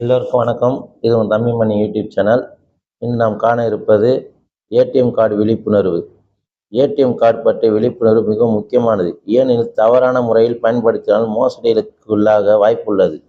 எல்லோருக்கும் வணக்கம். இது உங்கள் தம்பி மணி யூடியூப் சேனல். இன்று நாம் காண இருப்பது ஏடிஎம் கார்டு விழிப்புணர்வு. ஏடிஎம் கார்டு பற்றிய விழிப்புணர்வு மிகவும் முக்கியமானது. ஏனெனில் தவறான முறையில் பயன்படுத்தினால் மோசடிகளுக்கு உள்ளாக வாய்ப்புள்ளது.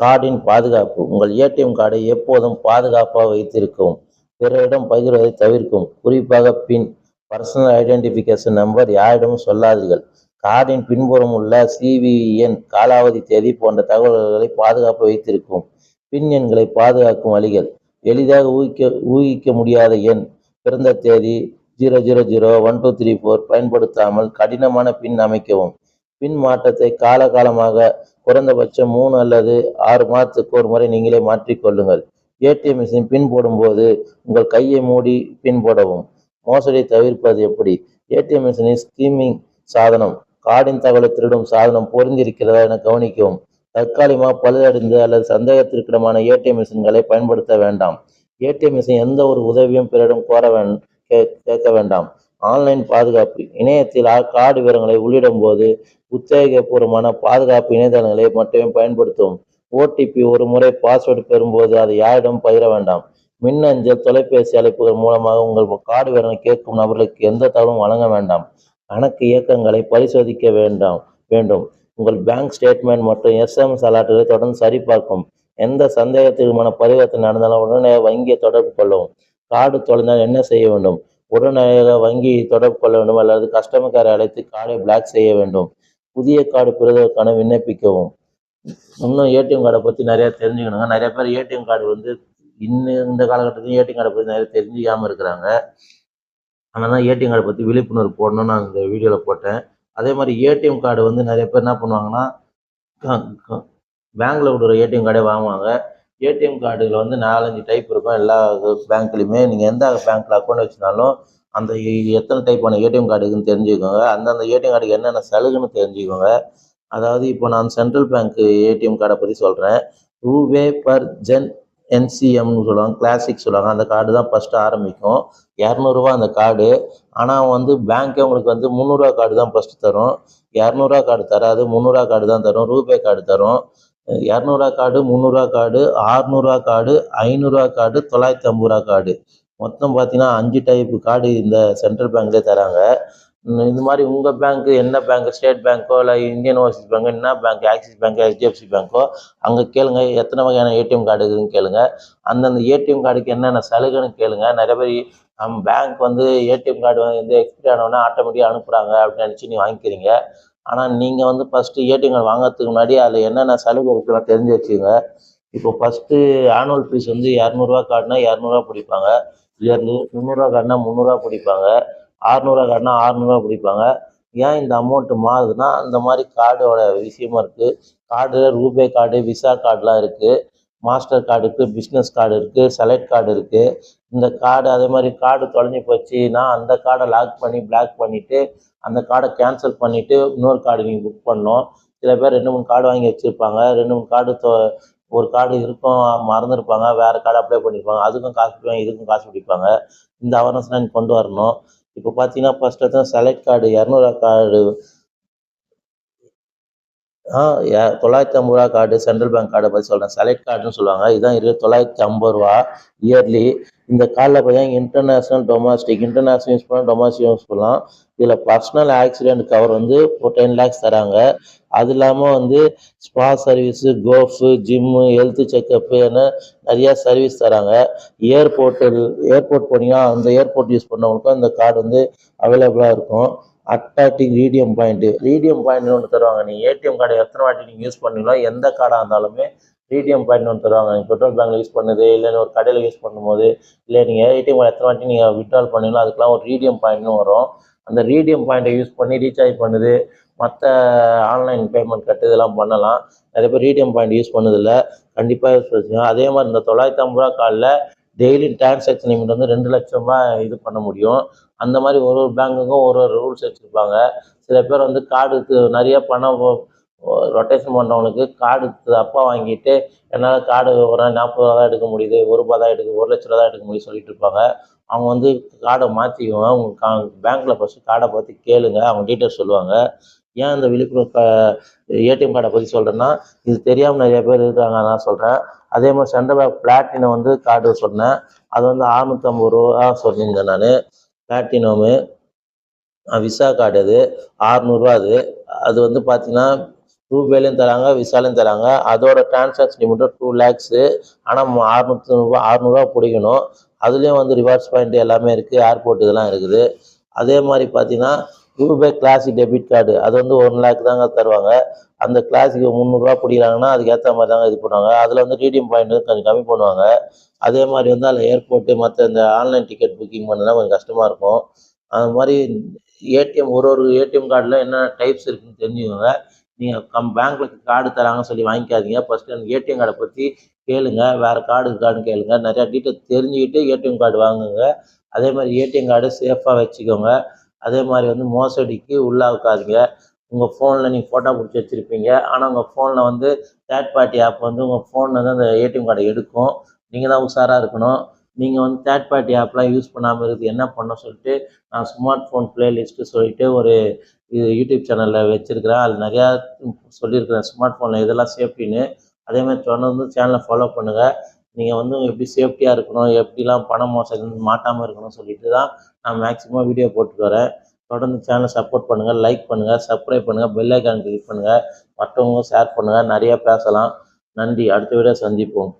கார்டின் பாதுகாப்பு. உங்கள் ஏடிஎம் கார்டை எப்போதும் பாதுகாப்பாக வைத்திருக்கவும் பிறரிடம் பகிர்வதை தவிர்க்கும் குறிப்பாக பின் பர்சனல் ஐடென்டிஃபிகேஷன் நம்பர் யாரிடமும் சொல்லாதீர்கள். கார்டின் பின்புறம் உள்ள சிவிஎன் காலாவதி தேதி போன்ற தகவல்களை பாதுகாப்பு வைத்திருக்கும் பின் எண்களை பாதுகாக்கும் வழிகள். எளிதாக ஊகிக்க ஊகிக்க முடியாத எண் பிறந்த தேதி zero zero zero one two three four பயன்படுத்தாமல் கடினமான பின் அமைக்கவும். பின் மாற்றத்தை காலகாலமாக குறைந்தபட்சம் மூணு அல்லது ஆறு மாதத்துக்கு ஒரு முறை நீங்களே மாற்றிக்கொள்ளுங்கள் ஏடிஎம் மிஷின் பின் போடும்போது உங்கள் கையை மூடி பின் போடவும். மோசடியை தவிர்ப்பது எப்படி? ஏடிஎம் மிஷினின் ஸ்கீமிங் சாதனம் கார்டின் தகவலை திருடும் சாதனம் பொருந்திருக்கிறதா என கவனிக்கவும். தற்காலிகமாக பழுதடைந்து அல்லது சந்தேகத்திற்கிடமான ஏடிஎம் மிஷின்களை பயன்படுத்த வேண்டாம். ஏடிஎம் மிஷின் எந்த ஒரு உதவியும் பிறரிடம் கோர கே- கேட்க வேண்டாம். ஆன்லைன் பாதுகாப்பு இணையத்தில் ஆ- கார்டு விவரங்களை உள்ளிடும் போது உத்தேகபூர்வமான பாதுகாப்பு இணையதளங்களை மட்டுமே பயன்படுத்தவும் ஓடிபி ஒரு முறை பாஸ்வேர்டு பெறும்போது அதை யாரிடம் பகிர வேண்டாம். மின்னஞ்சல் தொலைபேசி அழைப்புகள் மூலமாக உங்கள் கார்டு விவரங்களை கேட்கும் நபர்களுக்கு எந்த தகவலும் வழங்க வேண்டாம். கணக்கு இயக்கங்களை பரிசோதிக்க வேண்டாம் வேண்டும். உங்கள் பேங்க் ஸ்டேட்மெண்ட் மற்றும் எஸ்எம்எஸ் அலாட்டுகளை தொடர்ந்து சரிபார்க்கும் எந்த சந்தேகத்திற்குமான பரிவர்த்தனை நடந்தாலும் உடனே வங்கியை தொடர்பு கொள்ளவும். கார்டு தொலைந்தால் என்ன செய்ய வேண்டும்? உடனடியாக வங்கி தொடர்பு கொள்ள வேண்டும் அல்லது கஸ்டமர் கேரை அழைத்து கார்டை பிளாக் செய்ய வேண்டும். புதிய கார்டு பெறுவதற்கான விண்ணப்பிக்கவும். இன்னும் ஏடிஎம் கார்டை பற்றி நிறைய தெரிஞ்சுக்கணுங்க. நிறைய பேர் ஏடிஎம் கார்டு வந்து இன்னும் இந்த காலகட்டத்திலும் ஏடிஎம் கார்டை பற்றி நிறைய தெரிஞ்சுக்காமல் இருக்கிறாங்க. ஆனால் தான் ஏடிஎம் கார்டை பற்றி விழிப்புணர்வு போடணும்னு நான் இந்த வீடியோவில் போட்டேன். அதே மாதிரி ஏடிஎம் கார்டு வந்து நிறைய பேர் என்ன பண்ணுவாங்கன்னா பேங்க்கில் விடுற ஏடிஎம் கார்டே வாங்குவாங்க. ஏடிஎம் கார்டுகள் வந்து நாலஞ்சு டைப் இருக்கும். எல்லா பேங்க்லையுமே நீங்கள் எந்த பேங்க்கில் அக்கௌண்ட் வச்சுனாலும் அந்த எத்தனை டைப்பான ஏடிஎம் கார்டுக்குன்னு தெரிஞ்சுக்கோங்க. அந்தந்த ஏடிஎம் கார்டுக்கு என்னென்ன சலுகைன்னு தெரிஞ்சுக்கோங்க. அதாவது இப்போ நான் சென்ட்ரல் பேங்க் ஏடிஎம் கார்டை பற்றி சொல்கிறேன் ரூபே பர் ஜென் என்சிஎம்னு சொல்லுவாங்க கிளாசிக் சொல்லுவாங்க. அந்த கார்டு தான் ஃபஸ்ட்டு ஆரம்பிக்கும். இரநூறுவா அந்த கார்டு ஆனால் வந்து பேங்க்கே உங்களுக்கு வந்து முந்நூறுரூவா கார்டு தான் ஃபஸ்ட்டு தரும். இரநூறுவா கார்டு தராது முந்நூறுரூவா கார்டு தான் தரும். ரூபே கார்டு தரும். இரநூறுவா கார்டு முந்நூறுரூவா கார்டு ஆறுநூறுவா கார்டு ஐநூறுரூவா கார்டு தொள்ளாயிரத்தி ஐம்பது ரூபா கார்டு மொத்தம் பார்த்தீங்கன்னா அஞ்சு டைப் கார்டு இந்த சென்ட்ரல் பேங்க்லேயே தராங்க. இந்த மாதிரி உங்கள் பேங்க்கு என்ன பேங்க் ஸ்டேட் பேங்க்கோ இல்லை இந்தியன் ஓவர்சீஸ் பேங்க்கோ என்ன பேங்க் ஆக்சிஸ் பேங்க் ஹெச்டிஎஃப்சி பேங்க்கோ அங்கே கேளுங்க. எத்தனை வகையான ஏடிஎம் கார்டு இருக்குதுன்னு கேளுங்க. அந்தந்த ஏடிஎம் கார்டுக்கு என்னென்ன சலுகைன்னு கேளுங்க. நிறைய பேர் நம்ம பேங்க் வந்து ஏடிஎம் கார்டு வந்து எக்ஸ்பிரி ஆனவுடனே ஆட்டோமேட்டிக்காக அனுப்புகிறாங்க அப்படின்னு நினச்சி நீ வாங்கிக்கிறீங்க. ஆனால் நீங்கள் வந்து ஃபஸ்ட்டு ஏடிஎம் கார்டு வாங்கிறதுக்கு முன்னாடி அதில் என்னென்ன சலுகை இருக்குன்னு தெரிஞ்சு வச்சுக்கோங்க. இப்போ ஃபஸ்ட்டு ஆனுவல் ஃபீஸ் வந்து இரநூறுவா கார்டுனா இரநூறுவா பிடிப்பாங்க. இயர்லி முந்நூறுரூவா கார்டுனா முந்நூறுரூவா பிடிப்பாங்க. ஆறுநூறுவா காட்டினா ஆறுநூறுவா பிடிப்பாங்க. ஏன் இந்த அமௌண்ட்டு மாறுதுன்னா அந்த மாதிரி கார்டோட விஷயமா இருக்குது கார்டு ரூபே கார்டு விசா கார்டுலாம் இருக்குது மாஸ்டர் கார்டு இருக்குது பிஸ்னஸ் கார்டு இருக்குது செலக்ட் கார்டு இருக்குது இந்த கார்டு அதே மாதிரி கார்டு தொலைஞ்சு போச்சுன்னா அந்த கார்டை லாக் பண்ணி பிளாக் பண்ணிவிட்டு அந்த கார்டை கேன்சல் பண்ணிவிட்டு இன்னொரு கார்டு நீங்கள் புக் பண்ணோம் சில பேர் ரெண்டு மூணு கார்டு வாங்கி வச்சுருப்பாங்க. ரெண்டு மூணு கார்டு தொ ஒரு கார்டு இருக்கும் மறந்துருப்பாங்க. வேறு கார்டு அப்ளை பண்ணியிருப்பாங்க அதுக்கும் காசு பிடிப்பாங்க இதுக்கும் காசு பிடிப்பாங்க. இந்த அவேர்னஸ்லாம் நீங்கள் கொண்டு வரணும். இப்போ பார்த்தீங்கன்னா ஃபர்ஸ்ட் எடுத்தோம் செலக்ட் கார்டு இரநூறுவா கார்டு ஆ தொள்ளாயிரத்தி ஐம்பது ரூபா கார்டு சென்ட்ரல் பேங்க் கார்டை பற்றி சொல்கிறேன் செலக்ட் கார்டுன்னு சொல்லுவாங்க. இதுதான் இரு தொள்ளாயிரத்தி ஐம்பது ரூபா இயர்லி இந்த கார்டில் பார்த்தீங்கன்னா இன்டர்நேஷ்னல் டொமஸ்டிக் இன்டர்நேஷ்னல் யூஸ் பண்ணலாம் டொமஸ்டிக் யூஸ் பண்ணலாம். இதில் பர்சனல் ஆக்சிடென்ட் கவர் வந்து ஒரு டென் லேக்ஸ் தராங்க. அது இல்லாமல் வந்து spa service golf gym health checkup என நிறையா சர்வீஸ் தராங்க. ஏர்போர்ட்டில் ஏர்போர்ட் போனீங்கன்னா அந்த ஏர்போர்ட் யூஸ் பண்ணவங்களுக்கும் அந்த கார்டு வந்து அவைலபிளாக இருக்கும். Automatic redeem point redeem point ஒன்று தருவாங்க. நீங்கள் ஏடிஎம் கார்டை எத்தனை வாட்டி நீங்கள் யூஸ் பண்ணீங்களோ எந்த கார்டாக இருந்தாலுமே ரீடியம் பாயிண்ட் ஒன்று தருவாங்க. நீங்கள் பெட்ரோல் பேங்க்கில் யூஸ் பண்ணுது இல்லைன்னு ஒரு கடையில் யூஸ் பண்ணும்போது இல்லை நீங்கள் ஏடிஎம் கார்டு எத்தனை வாட்டி நீங்கள் விட்ரால் பண்ணீங்களோ அதுக்கெலாம் ஒரு ரீடியம் பாயிண்ட்னு வரும். அந்த ரீடியம் பாயிண்ட்டை யூஸ் பண்ணி ரீசார்ஜ் பண்ணுது. மற்ற ஆன்லைன் பேமெண்ட் கட்டு இதெல்லாம் பண்ணலாம். நிறைய பேர் ரீடியம் பாயிண்ட் யூஸ் பண்ணதில்ல. கண்டிப்பாக யூஸ் பண்ணுங்க அதே மாதிரி இந்த தொள்ளாயிரத்தி ஐம்பது ரூபா காலில் டெய்லி டிரான்சாக்ஷன் லிமிட் வந்து ரெண்டு லட்சம் ரூபாய் இது பண்ண முடியும். அந்த மாதிரி ஒரு ஒரு பேங்க்குக்கும் ஒரு ஒரு ரூல்ஸ் வச்சுருப்பாங்க. சில பேர் வந்து கார்டுக்கு நிறைய பணம் ரொட்டேஷன் பண்ணுறவங்களுக்கு கார்டு அப்பா வாங்கிட்டு என்னால் கார்டு ஒரு நாள் நாற்பது ரூபா தான் எடுக்க முடியுது ஒரு ரூபா தான் எடுக்க ஒரு லட்ச ரூபா தான் எடுக்க முடியும்னு சொல்லிட்டு இருப்பாங்க. அவங்க வந்து கார்டை மாற்றிக்குவாங்க உங்கள் கா பேங்க்கில் ஃபஸ்ட்டு கார்டை பார்த்து கேளுங்க. அவங்க டீட்டெயில்ஸ் சொல்லுவாங்க. ஏன் இந்த விழிப்புணர்வு ஏடிஎம் கார்டை பற்றி சொல்கிறேன்னா இது தெரியாமல் நிறைய பேர் இருக்காங்க நான் சொல்கிறேன் அதே மாதிரி சென்ட்ரல் பேங்க் பிளாட்டினம் வந்து கார்டு சொன்னேன். அது வந்து அறுநூத்தம்பது ரூபா சொல்லியிருந்தேன் நான். பிளாட்டினமு விசா கார்டு அது. ஆறுநூறுவா அது. அது வந்து பார்த்தீங்கன்னா ரூபேலையும் தராங்க விசாலையும் தராங்க. அதோட டிரான்சாக்ஷன் லிமிட்டு டூ லேக்ஸு ஆனால் அறுநூத்தி ரூபா அறுநூறுவா பிடிக்கணும். அதுலேயும் வந்து ரிவார்ட்ஸ் பாயிண்ட் எல்லாமே இருக்குது ஏர்போர்ட் இதெல்லாம் இருக்குது. அதே மாதிரி பார்த்தீங்கன்னா ரூபே கிளாசிக் டெபிட் கார்டு அது வந்து ஒன் லேக் தாங்க தருவாங்க. அந்த கிளாஸுக்கு முந்நூறுரூவா பிடிக்கிறாங்கன்னா அதுக்கேற்ற மாதிரி தாங்க இது பண்ணுவாங்க. அதில் வந்து ரீடியம் பாயிண்ட் கொஞ்சம் கம்மி பண்ணுவாங்க. அதே மாதிரி வந்து அதில் ஏர்போர்ட்டு மற்ற இந்த ஆன்லைன் டிக்கெட் புக்கிங் பண்ணலாம் கொஞ்சம் கஷ்டமாக இருக்கும். அது மாதிரி ஏடிஎம் ஒரு ஒரு ஏடிஎம் கார்டில் என்னென்ன டைப்ஸ் இருக்குன்னு தெரிஞ்சுக்கோங்க. நீங்கள் கம் பேங்க்கில் கார்டு தராங்கன்னு சொல்லி வாங்கிக்காதீங்க. ஃபஸ்ட்டு அந்த ஏடிஎம் கார்டை பற்றி கேளுங்க. வேறு கார்டு இருக்கான்னு கேளுங்க. நிறையா டீட்டெயில் தெரிஞ்சுக்கிட்டு ஏடிஎம் கார்டு வாங்குங்க. அதே மாதிரி ஏடிஎம் கார்டு சேஃபாக வச்சுக்கோங்க. அதே மாதிரி வந்து மோசடிக்கு உள்ளாக்காதீங்க உங்கள் ஃபோனில் நீங்கள் ஃபோட்டோ பிடிச்சி வச்சுருப்பீங்க. ஆனால் உங்கள் ஃபோனில் வந்து தேர்ட் பார்ட்டி ஆப் வந்து உங்கள் ஃபோனில் வந்து அந்த ஏடிஎம் கார்டை எடுக்கும். நீங்கள் தான் உஷாராக இருக்கணும். நீங்கள் வந்து தேர்ட் பார்ட்டி ஆப்லாம் யூஸ் பண்ணாமல் இருக்குது என்ன பண்ண சொல்லிட்டு நான் ஸ்மார்ட் ஃபோன் பிளேலிஸ்ட்டு சொல்லிட்டு ஒரு இது யூடியூப் சேனலில் வச்சுருக்கிறேன். அதில் நிறையா சொல்லியிருக்கிறேன் ஸ்மார்ட் ஃபோனில் இதெல்லாம் சேஃப்டின்னு அதே மாதிரி தொடர்ந்து சேனலை ஃபாலோ பண்ணுங்கள் நீங்கள் வந்து எப்படி சேஃப்டியாக இருக்கணும் எப்படிலாம் பணம் மோசடி மாட்டாமல் இருக்கணும் சொல்லிட்டு தான் நான் மேக்ஸிமம் வீடியோ போட்டு வரேன். தொடர்ந்து சேனலை சப்போர்ட் பண்ணுங்கள் லைக் பண்ணுங்கள் சப்ஸ்கிரைப் பண்ணுங்கள் பெல் ஐக்கான் கிளிக் பண்ணுங்கள் மற்றவங்க ஷேர் பண்ணுங்கள் நிறையா பேசலாம். நன்றி. அடுத்த வீடியோ சந்திப்போம்.